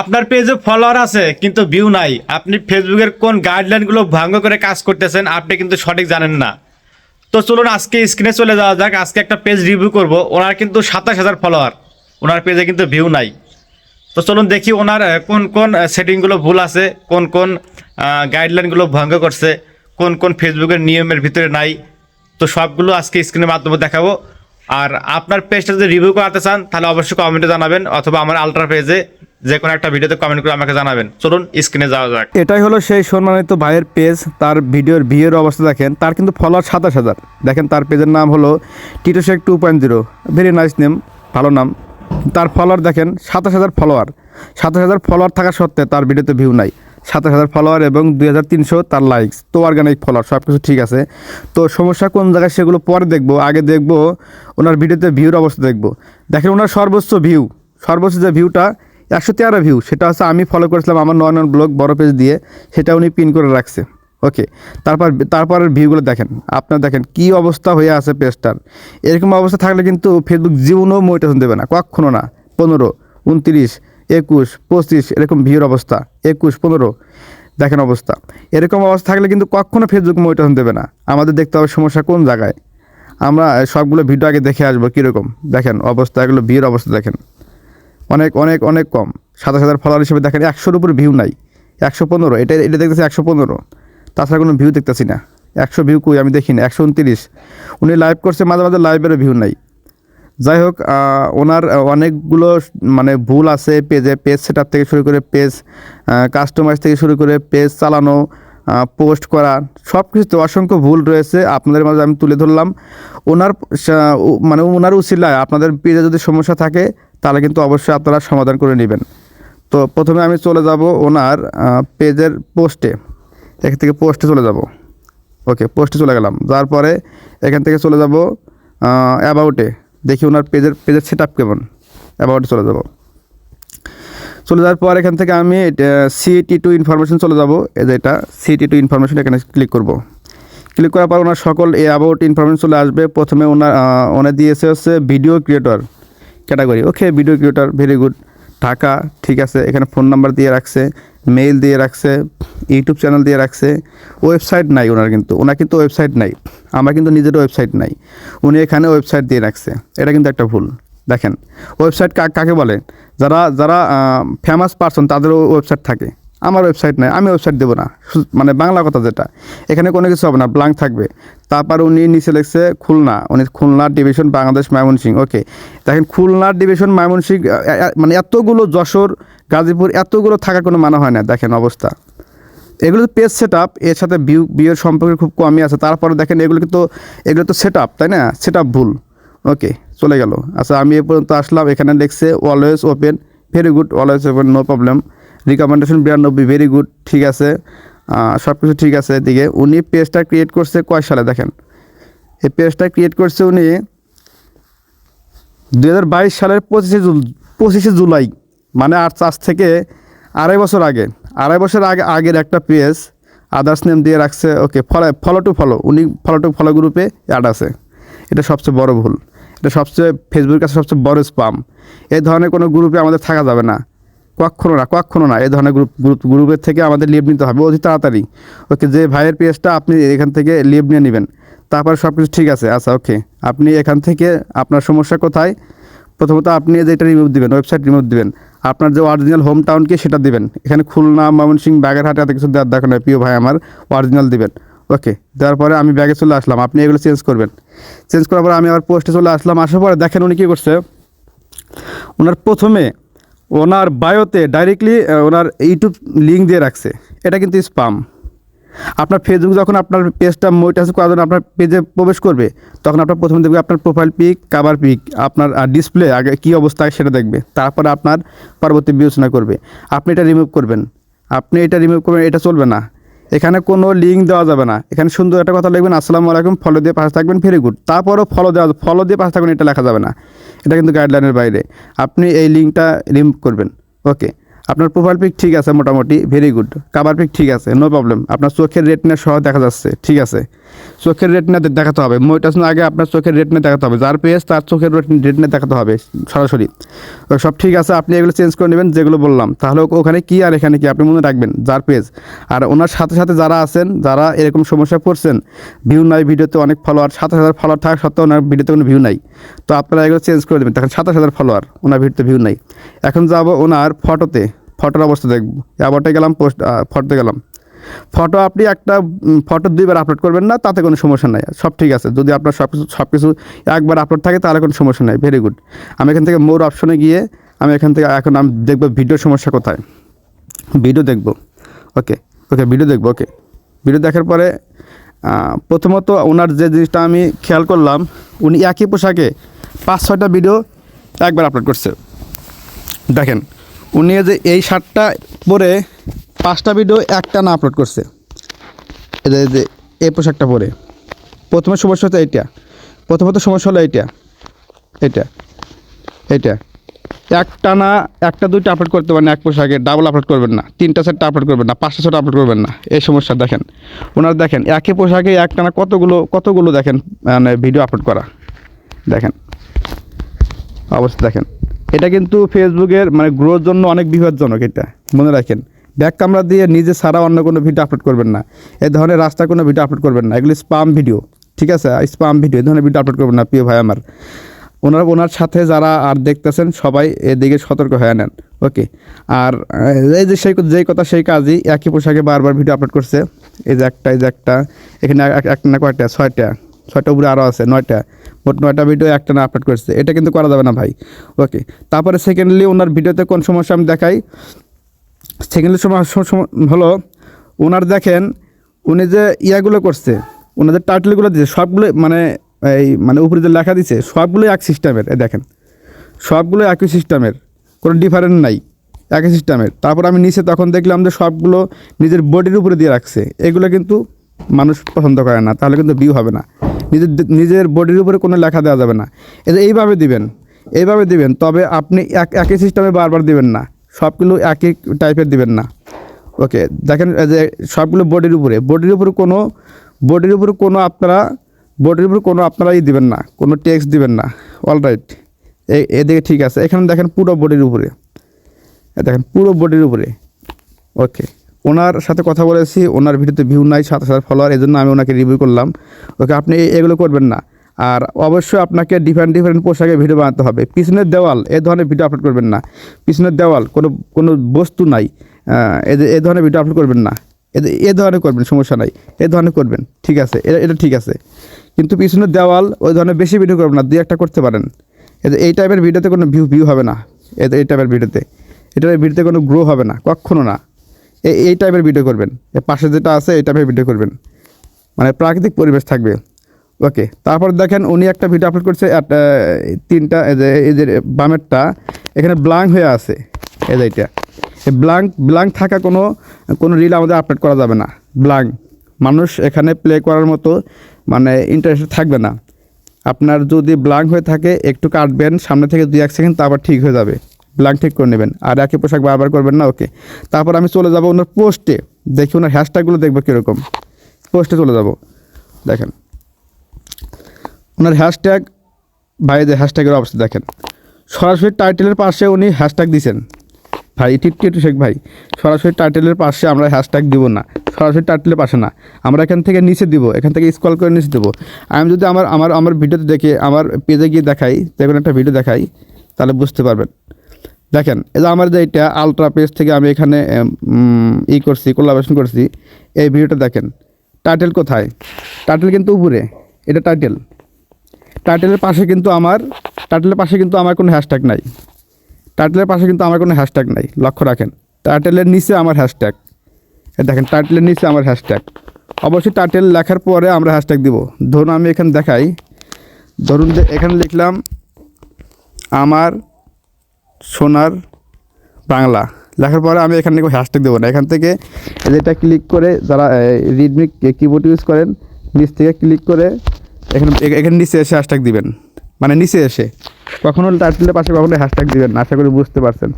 আপনার পেজে ফলোয়ার আছে, কিন্তু ভিউ নাই। আপনি ফেসবুকের কোন গাইডলাইনগুলো ভঙ্গ করে কাজ করতেছেন, আপনি কিন্তু সঠিক জানেন না। তো চলুন আজকে স্ক্রিনে চলে যাওয়া যাক, আজকে একটা পেজ রিভিউ করব। ওনার কিন্তু সাতাশ হাজার ফলোয়ার ওনার পেজে কিন্তু ভিউ নাই। তো চলুন দেখি ওনার কোন কোন সেটিংগুলো ভুল আছে, কোন কোন গাইডলাইনগুলো ভঙ্গ করছে, কোন কোন ফেসবুকের নিয়মের ভিতরে নাই। তো সবগুলো আজকে স্ক্রিনের মাধ্যমে দেখাবো। আর আপনার পেজটা যদি রিভিউ করাতে চান, তাহলে অবশ্যই কমেন্টে জানাবেন, অথবা আমার আলট্রা পেজে যে কোনো একটা ভিডিওতে কমেন্ট করে আমাকে জানাবেন। চলুন স্ক্রিনে যাওয়া যাক। এটাই হলো সেই সম্মানিত ভাইয়ের পেজ তার ভিডিওর ভিউয়ের অবস্থা দেখেন। তার কিন্তু ফলোয়ার সাতাশ হাজার। দেখেন, তার পেজের নাম হলো Tito Sheikh two point zero very nice name ভালো নাম। তার ফলোয়ার দেখেন, সাতাশ হাজার ফলোয়ার সাতাশ হাজার ফলোয়ার থাকা সত্ত্বে তার ভিডিওতে ভিউ নাই। সাতাশ হাজার ফলোয়ার এবং দুই হাজার তিনশো তার লাইকস তো অর্গানিক ফলোয়ার সব কিছু ঠিক আছে। তো সমস্যা কোন জায়গায় সেগুলো পরে দেখব? আগে দেখব, ওনার ভিডিওতে ভিউর অবস্থা দেখব। দেখেন, ওনার সর্বোচ্চ ভিউ সর্বোচ্চ যে ভিউটা একশো তেরো ভিউ সেটা হচ্ছে আমি ফলো করেছিলাম আমার নয় নন ব্লগ বড় পেজ দিয়ে, সেটা উনি পিন করে রাখছে। ওকে তারপর, তারপরের ভিউগুলো দেখেন। আপনার দেখেন কি অবস্থা হয়ে আছে পেজটার এরকম অবস্থা থাকলে কিন্তু ফেসবুক জীবনও মোটিভেশন দেবে না, কখনো না। পনেরো, উনত্রিশ, একুশ, পঁচিশ, এরকম ভিউর অবস্থা। একুশ, পনেরো, দেখেন অবস্থা। এরকম অবস্থা থাকলে কিন্তু কখনো ফেসবুক মোটিভেশন দেবে না। আমাদের দেখতে হবে সমস্যা কোন জায়গায়। আমরা সবগুলো ভিডিও আগে দেখে আসব কীরকম। দেখেন অবস্থা, এগুলো ভিউর অবস্থা দেখেন। অনেক অনেক অনেক কম। সাতাশ হাজার ফলোয়ার হিসেবে দেখেন, একশোর উপর ভিউ নাই। একশো পনেরো, এটা এটা দেখতেছি একশো পনেরো। তাছাড়া কোনো ভিউ দেখতেছি না। একশো ভিউ কই? আমি দেখি না। একশো উনত্রিশ। উনি লাইভ করছে, মাঝে মাঝে লাইভেরও ভিউ নাই। যাই হোক ওনার অনেকগুলো মানে ভুল আছে পেজে পেজ সেট থেকে শুরু করে পেজ কাস্টমাইজ থেকে শুরু করে পেজ চালানো পোস্ট করা সব কিছুতে অসংখ্য ভুল রয়েছে। আপনাদের মাঝে আমি তুলে ধরলাম। ওনার মানে ওনার উচিলায়, আপনাদের পেজে যদি সমস্যা থাকে তাহলে কিন্তু অবশ্যই আপনারা সমাধান করে নেবেন। তো প্রথমে আমি চলে যাব ওনার পেজের পোস্টে। এখান থেকে পোস্টে চলে যাব। ওকে, পোস্টে চলে গেলাম। যার পরে এখান থেকে চলে যাব অ্যাবাউটে। দেখি ওনার পেজের পেজের সেট আপ কেমন। অ্যাবাউটে চলে যাব। চলে যাওয়ার পর এখান থেকে আমি সিটি টু ইনফরমেশন চলে যাব। এই যে এটা সিটি টু ইনফরমেশন এখানে ক্লিক করব। ক্লিক করার পর ওনার সকল এ অ্যাবাউট ইনফরমেশন চলে আসবে। প্রথমে ওনার ওনার দিয়েছে হচ্ছে video creator category okay video creator very good Dhaka, ঠিক আছে। এখানে ফোন নাম্বার দিয়ে রাখছে মেইল দিয়ে রাখছে ইউটিউব চ্যানেল দিয়ে রাখছে। ওয়েবসাইট নাই ওনার কিন্তু। ওনার কিন্তু ওয়েবসাইট নাই। আমার কিন্তু নিজের ওয়েবসাইট নাই। উনি এখানে ওয়েবসাইট দিয়ে রাখছে। এটা কিন্তু একটা ভুল। দেখেন ওয়েবসাইট কাকে বলে? যারা যারা ফেমাস পার্সন তাদেরও ওয়েবসাইট থাকে। আমার ওয়েবসাইট নাই আমি ওয়েবসাইট দেবো না। মানে বাংলা কথা যেটা। এখানে কোনো কিছু হবে না ব্লাঙ্ক থাকবে। তারপর উনি নিচে লিখছে খুলনা উনি খুলনা ডিভিশন বাংলাদেশ ময়মনসিং ওকে দেখেন খুলনা ডিভিশন ময়মনসিং আহ, আহ, মানে এতগুলো যশোর গাজীপুর এতগুলো থাকার কোনো মানা হয় না দেখেন অবস্থা। এগুলো তো পেজ সেট আপ এর সাথে বিউ বিয়ের সম্পর্কে খুব কমই আছে। তারপরে দেখেন এগুলো কিন্তু এগুলো তো সেট আপ তাই না? সেট আপ ভুল। ওকে চলে গেল। আচ্ছা আমি এ পর্যন্ত আসলাম। এখানে লিখছে always open very good always open no problem recommendation বিরানব্বই ভেরি গুড ঠিক আছে। সব কিছু ঠিক আছে এদিকে। উনি পেজটা ক্রিয়েট করছে কয় সালে, দেখেন। এই পেজটা ক্রিয়েট করছে উনি দু হাজার বাইশ সালের পঁচিশে জুল, পঁচিশে জুলাই মানে আট আজ থেকে আড়াই বছর আগে। আড়াই বছর আগে, আগের একটা পেজ আদার্স নেম দিয়ে রাখছে okay follow follow to follow উনি ফলো টু ফলো গ্রুপে অ্যাড আছে। এটা সবচেয়ে বড় ভুল। এটা সবচেয়ে ফেসবুকের কাছে সবচেয়ে বড় স্পাম এই ধরনের কোনো গ্রুপে আমাদের থাকা যাবে না। কখনো না কখনো না এই ধরনের গ্রুপ গ্রুপ গ্রুপের থেকে আমাদের লিভ নিতে হবে, অতি তাড়াতাড়ি। ওকে যে ভাইয়ের পেজটা আপনি এখান থেকে লিভ নিয়ে নেবেন, তারপর সব কিছু ঠিক আছে আচ্ছা ওকে আপনি এখান থেকে আপনার সমস্যা কোথায়? প্রথমত আপনি যেটা রিমুভ দিবেন ওয়েবসাইট রিমুভ দিবেন, আপনার যে অরিজিনাল হোম টাউন কি সেটা দিবেন। এখানে খুলনা, ময়মনসিং, বাগেরহাট এত কিছু দেওয়ার দেখো না প্রিয় ভাই আমার অরিজিনাল দিবেন ওকে দেওয়ার পরে আমি ব্যাগে চলে আসলাম, আপনি এগুলো চেঞ্জ করবেন। চেঞ্জ করার পরে আমি আবার পোস্টে চলে আসলাম, আসার পরে দেখেন উনি কী করছে ওনার প্রথমে ওনার বায়োতে ডাইরেক্টলি ওনার ইউটিউব লিঙ্ক দিয়ে রাখছে। এটা কিন্তু স্পাম আপনার ফেসবুক যখন আপনার পেজটা মনিটাইজ করার জন্য আপনার পেজে প্রবেশ করবে, তখন আপনার প্রথমে দেখবে আপনার প্রোফাইল পিক কাভার পিক আপনার ডিসপ্লে আগে কী অবস্থায় সেটা দেখবে। তারপরে আপনার পরবর্তী বিবেচনা করবে। আপনি এটা রিমুভ করবেন। আপনি এটা রিমুভ করবেন, এটা চলবে না। এখানে কোনো লিঙ্ক দেওয়া যাবে না। এখানে সুন্দর একটা কথা লিখবেন, আসসালামু আলাইকুম ফলো দিয়ে পাশে থাকবেন ভেরি গুড তারপরেও ফলো দেওয়া ফলো দিয়ে পাশে থাকবেন, এটা লেখা যাবে না। এটা কিন্তু গাইডলাইনের বাইরে। আপনি এই লিঙ্কটা রিমুভ করবেন। ওকে আপনার প্রোফাইল পিক ঠিক আছে মোটামুটি ভেরি গুড কাভার পিক ঠিক আছে নো প্রবলেম আপনার চোখের রেটিনা সহ দেখা যাচ্ছে, ঠিক আছে। চোখের রেটনা দেখাতে হবে। মনিটাইজেশন আগে আপনার চোখের রেট রেটনা দেখাতে হবে। যার পেজ তার চোখের রেট রেটনা দেখাতে হবে সরাসরি। তো সব ঠিক আছে, আপনি এগুলো চেঞ্জ করে নেবেন, যেগুলো বললাম। তাহলে ওখানে কি আর এখানে কি আপনি মনে রাখবেন? যার পেজ আর ওনার সাথে সাথে যারা আছেন, যারা এরকম সমস্যায় পড়ছেন ভিউ নাই ভিডিওতে অনেক ফলোয়ার সাতাশ হাজার ফলোয়ার থাকা সত্ত্বেও ওনার ভিডিওতে কোনো ভিউ নাই। তো আপনারা এগুলো চেঞ্জ করে দেবেন। তখন সাতাশ হাজার ফলোয়ার ওনার ভিডিওতে ভিউ নাই। এখন যাব ওনার ফটোতে ফটোর অবস্থা দেখব। অ্যাবারটে গেলাম পোস্ট ফটোতে গেলাম। ফটো আপনি একটা ফটো দুইবার আপলোড করবেন না, তাতে কোনো সমস্যা নাই। সব ঠিক আছে। যদি আপনার সব কিছু সব কিছু একবার আপলোড থাকে, তাহলে কোনো সমস্যা নাই। ভেরি গুড আমি এখান থেকে মোর অপশনে গিয়ে, আমি এখান থেকে এখন আমি দেখব ভিডিওর সমস্যা কোথায়। ভিডিও দেখব। ওকে ওকে ভিডিও দেখব ওকে ভিডিও দেখার পরে প্রথমত ওনার যে জিনিসটা আমি খেয়াল করলাম, উনি একই পোশাকে পাঁচ, ছয়টা ভিডিও একবার আপলোড করছে। দেখেন, উনি যে এই শার্টটা পরে পাঁচটা ভিডিও একটা না আপলোড করছে। যে- এই পোশাকটা পরে। প্রথমে সমস্যা হচ্ছে এইটা। প্রথমত সমস্যা হলো এইটা। এটা এইটা। একটা না, একটা দুইটা আপলোড করতে পারেন এক পোশাকে। ডাবল আপলোড করবেন না। তিনটা সেটটা আপলোড করবেন না। পাঁচটা সেট আপলোড করবেন না। এই সমস্যা দেখেন। ওনার দেখেন, একই পোশাকে একটা না কতগুলো কতগুলো দেখেন মানে ভিডিও আপলোড করা। দেখেন। অবস্থা দেখেন। এটা কিন্তু ফেসবুকের মানে গ্রোর জন্য অনেক বিপজ্জনক এটা। মনে রাখেন। ব্যাক ক্যামেরা দিয়ে নিজে ছাড়া অন্য কোনো ভিডিও আপলোড করবেন না। এ ধরনের রাস্তায় কোনো ভিডিও আপলোড করবেন না। এগুলি স্পাম ভিডিও ঠিক আছে? স্পাম ভিডিও এই ধরনের ভিডিও আপলোড করবেন না, প্রিয় ভাই আমার। ওনার ওনার সাথে যারা আর দেখতেছেন, সবাই এদিকে সতর্ক হয়ে নেন। ওকে আর এই যে সেই, যেই কথা সেই কাজই একই পোশাকে বারবার ভিডিও আপলোড করছে। এই যে একটা, এই যে একটা, এখানে এক- একটা না কয়টা? ছয়টা। ছয়টা উপরে আরও আছে, নয়টা। মোট নয়টা ভিডিও একটা না আপলোড করছে। এটা কিন্তু করা যাবে না ভাই। ওকে তারপরে সেকেন্ডলি ওনার ভিডিওতে কোন সমস্যা আমি দেখাই? সম- হলো ওনার দেখেন, উনি যে ইয়াগুলো করছে ওনাদের টাইটেলগুলো দিয়েছে সবগুলো মানে এই মানে উপরে যে লেখা দিছে সবগুলো এক সিস্টেমের দেখেন। সবগুলো একই সিস্টেমের, কোনো ডিফারেন্ট নাই, একই সিস্টেমের। তারপর আমি নিচে তখন দেখলাম যে সবগুলো নিজের বডির উপরে দিয়ে রাখছে। এগুলো কিন্তু মানুষ পছন্দ করে না, তাহলে কিন্তু ভিউ হবে না। নিজের নিজের বডির উপরে কোনো লেখা দেওয়া যাবে না। যে এইভাবে দিবেন এইভাবে দিবেন, তবে আপনি এক একই সিস্টেমে বারবার দিবেন না। সবগুলো একই টাইপের দিবেন না। ওকে দেখেন যে সবগুলো বডির উপরে বডির উপরে কোনো বডির উপরে কোনো আপনারা বডির উপরে কোনো আপনারা ই দিবেন না, কোনো টেক্সট দিবেন না। অলরাইট এদিকে ঠিক আছে। এখানে দেখেন পুরো বডির উপরে। দেখেন, পুরো বডির উপরে। ওকে ওনার সাথে কথা বলেছি, ওনার ভিডিওতে ভিউ নাই সাত হাজার ফলোয়ার এই জন্য আমি ওনাকে রিভিউ করলাম। ওকে আপনি এগুলো করবেন না। আর অবশ্যই আপনাকে ডিফারেন্ট ডিফারেন্ট পোশাকে ভিডিও বানাতে হবে। পিছনের দেওয়াল এই ধরনের ভিডিও আপলোড করবেন না। পিছনের দেওয়াল, কোনো কোনো বস্তু নাই। এই ধরনের ভিডিও আপলোড করবেন না। এ- এ ধরনের করবেন, সমস্যা নাই। এই ধরনের করবেন, ঠিক আছে। এটা এটা ঠিক আছে। কিন্তু পিছনের দেওয়াল, ওই ধরনের বেশি ভিডিও করবেন না, দুই একটা করতে পারেন। এই টাইপের ভিডিওতে কোনো ভিউ ভিউ হবে না। এই টাইপের ভিডিওতে এটার ভিডিওতে কোনো গ্রো হবে না, কখনো না। এই টাইপের ভিডিও করবেন। পাশে যেটা আছে, এই টাইপের ভিডিও করবেন। মানে প্রাকৃতিক পরিবেশ থাকবে। ওকে তারপর দেখেন উনি একটা ভিডিও আপলোড করছে তিনটা, এই যে বামেরটা, এখানে ব্লাঙ্ক হয়ে আছে, এই যে এই ব্লাঙ্ক ব্লাঙ্ক থাকা কোনো কোনো রিল আমাদের আপলোড করা যাবে না ব্লাঙ্ক মানুষ এখানে প্লে করার মতো মানে ইন্টারেস্ট থাকবে না। আপনার যদি ব্লাঙ্ক হয়ে থাকে, একটু কাটবেন, সামনে থেকে দুই, এক সেকেন্ড তারপর ঠিক হয়ে যাবে। ব্লাঙ্ক ঠিক করে নেবেন, আর একই পোশাক বারবার করবেন না ওকে তারপর আমি চলে যাব ওনার পোস্টে দেখি ওনার হ্যাশট্যাগুলো দেখব কীরকম। পোস্টে চলে যাব, দেখেন। ওনার হ্যাশট্যাগ ভাইদের হ্যাশট্যাগের অবস্থা দেখেন। সরাসরি টাইটেলের পাশে উনি হ্যাশট্যাগ দিছেন। ভাই টিটকি টু শেখ ভাই? সরাসরি টাইটেলের পাশে আমরা হ্যাশট্যাগ দিব না। সরাসরি টাইটেলের পাশে না। আমরা এখান থেকে নিচে দিব, এখান থেকে স্ক্রল করে নিচে দেবো। আমি যদি আমার আমার আমার ভিডিওতে দেখে, আমার পেজে গিয়ে দেখাই দেখবেন একটা ভিডিও দেখাই, তাহলে বুঝতে পারবেন। দেখেন যে আমার যে এটা আলট্রা পেজ থেকে আমি এখানে ই করছি কোলাবেশন করছি, এই ভিডিওটা দেখেন। টাইটেল কোথায়? টাইটেল কিন্তু উপরে। এটা টাইটেল টাইটেলের পাশে কিন্তু আমার, টাইটেলের পাশে কিন্তু আমার কোনো হ্যাশট্যাগ নাই। টাইটেলের পাশে কিন্তু আমার কোনো হ্যাশট্যাগ নাই, লক্ষ্য রাখেন। টাইটেলের নিচে আমার হ্যাশট্যাগ দেখেন, টাইটেলের নিচে আমার হ্যাশট্যাগ অবশ্যই টাইটেল লেখার পরে আমরা হ্যাশট্যাগ দিব। ধরুন আমি এখানে দেখাই। ধরুন যে এখানে লিখলাম, আমার সোনার বাংলা। লেখার পরে আমি এখানে কোনো হ্যাশট্যাগ দেবো না। এখান থেকে এটা ক্লিক করে যারা রিডমি কিবোর্ড ইউজ করেন, নিচ থেকে ক্লিক করে এখানে এখানে নিচে এসে হ্যাশট্যাগ দিবেন। মানে নিচে এসে। কখনো টাইটেলের পাশে কখনো হ্যাশট্যাগ দিবেন আশা করি বুঝতে পারছেন।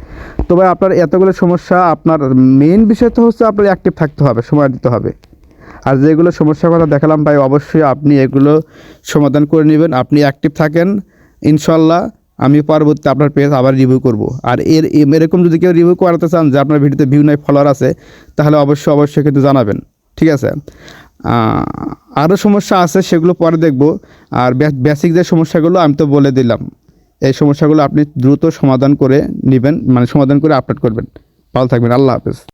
তবে আপনার এতগুলো সমস্যা, আপনার মেইন বিষয় তো হচ্ছে আপনার অ্যাক্টিভ থাকতে হবে, সময় দিতে হবে। আর যেগুলো সমস্যার কথা দেখালাম ভাই, অবশ্যই আপনি এগুলো সমাধান করে নেবেন। আপনি অ্যাক্টিভ থাকেন ইনশাল্লাহ আমি পরবর্তী আপনার পেজ আবার রিভিউ করব। আর এর, এরকম যদি কেউ রিভিউ করাতে চান, যে আপনার ভিডিওতে ভিউ নাই ফলোয়ার আছে, তাহলে অবশ্যই অবশ্যই কিন্তু জানাবেন। ঠিক আছে? আরও সমস্যা আছে, সেগুলো পরে দেখব। আর বেসিক যে সমস্যাগুলো, আমি তো বলে দিলাম। এই সমস্যাগুলো আপনি দ্রুত সমাধান করে নেবেন মানে সমাধান করে আপলোড করবেন। ভালো থাকবেন, আল্লাহ হাফেজ।